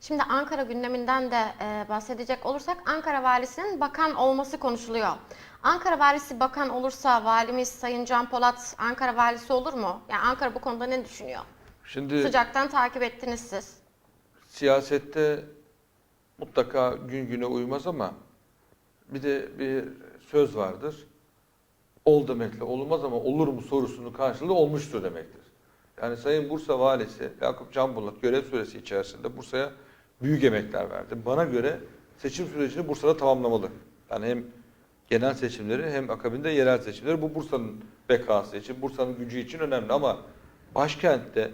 Şimdi Ankara gündeminden de e, bahsedecek olursak Ankara valisinin bakan olması konuşuluyor. Ankara valisi bakan olursa valimiz Sayın Can Polat Ankara valisi olur mu? Yani Ankara bu konuda ne düşünüyor? Şimdi Sıcaktan takip ettiniz siz. siyasette mutlaka gün güne uymaz ama bir de bir söz vardır. Ol demekle olmaz ama olur mu sorusunun karşılığı olmuştur demektir. Yani Sayın Bursa Valisi Yakup Canbulat görev süresi içerisinde Bursa'ya büyük emekler verdi. Bana göre seçim sürecini Bursa'da tamamlamalı. Yani hem genel seçimleri hem akabinde yerel seçimleri bu Bursa'nın bekası için, Bursa'nın gücü için önemli ama başkentte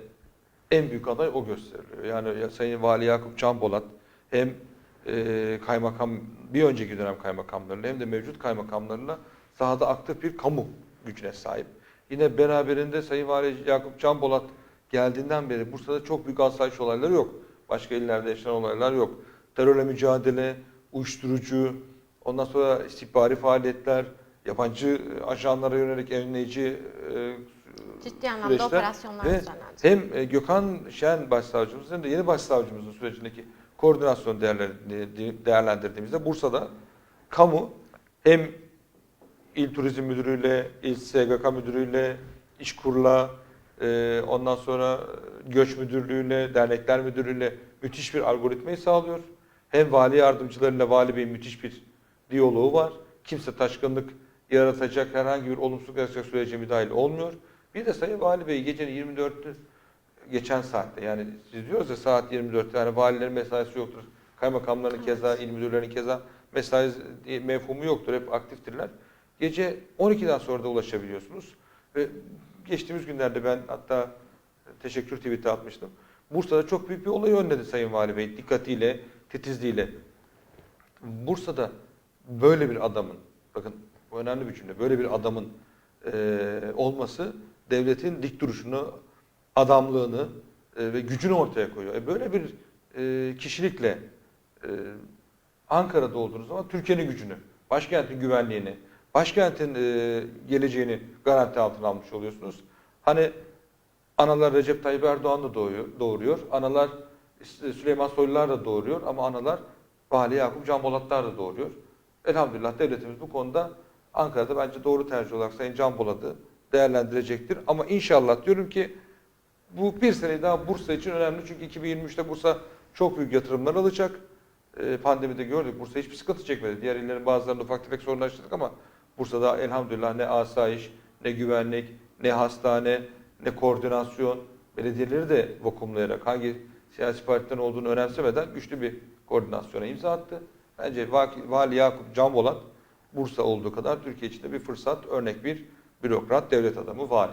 en büyük aday o gösteriliyor. Yani ya Sayın Vali Yakup Canbolat hem e, kaymakam bir önceki dönem kaymakamlarıyla hem de mevcut kaymakamlarıyla sahada aktif bir kamu gücüne sahip. Yine beraberinde Sayın Vali Yakup Canbolat geldiğinden beri Bursa'da çok büyük asayiş olayları yok. Başka illerde yaşanan olaylar yok. Terörle mücadele, uyuşturucu, ondan sonra istihbari faaliyetler, yabancı ajanlara yönelik önleyici e, Ciddi anlamda süreçler operasyonlar ve düzenlendi. hem e, Gökhan Şen başsavcımız hem de yeni başsavcımızın sürecindeki koordinasyon değerleri- değerlendirdiğimizde Bursa'da kamu hem İl Turizm Müdürü'yle, İl SGK Müdürü'yle, İşkur'la, e, ondan sonra Göç Müdürlüğü'yle, Dernekler Müdürlüğü'yle müthiş bir algoritmayı sağlıyor. Hem vali yardımcılarıyla Vali Bey'in müthiş bir diyaloğu var. Kimse taşkınlık yaratacak, herhangi bir olumsuzluk yaratacak sürece müdahil olmuyor. Bir de Sayın Vali Bey gecenin 24'te geçen saatte yani siz diyoruz ya saat 24'te yani valilerin mesaisi yoktur. Kaymakamların keza, il müdürlerinin keza mesai mefhumu yoktur. Hep aktiftirler. Gece 12'den sonra da ulaşabiliyorsunuz. Ve geçtiğimiz günlerde ben hatta teşekkür tweet'i atmıştım. Bursa'da çok büyük bir olayı önledi Sayın Vali Bey dikkatiyle, titizliğiyle. Bursa'da böyle bir adamın, bakın bu önemli bir cümle, böyle bir adamın eee, olması devletin dik duruşunu, adamlığını e, ve gücünü ortaya koyuyor. E, böyle bir e, kişilikle e, Ankara'da olduğunuz zaman Türkiye'nin gücünü, başkentin güvenliğini, başkentin e, geleceğini garanti altına almış oluyorsunuz. Hani analar Recep Tayyip Erdoğan da doğuruyor, analar Süleyman Soylular da doğuruyor ama analar Vali Yakup Can Bolatlar da doğuruyor. Elhamdülillah devletimiz bu konuda Ankara'da bence doğru tercih olarak Sayın Can Bolat'ı değerlendirecektir. Ama inşallah diyorum ki bu bir sene daha Bursa için önemli çünkü 2023'te Bursa çok büyük yatırımlar alacak. Ee, pandemide gördük Bursa hiçbir sıkıntı çekmedi. Diğer illerin bazılarında ufak tefek sorunlar yaşadık ama Bursa'da elhamdülillah ne asayiş, ne güvenlik, ne hastane, ne koordinasyon, belediyeleri de vakumlayarak hangi siyasi partilerin olduğunu önemsemeden güçlü bir koordinasyona imza attı. Bence Vali Yakup Canbolat Bursa olduğu kadar Türkiye için de bir fırsat, örnek bir bürokrat, devlet adamı vali.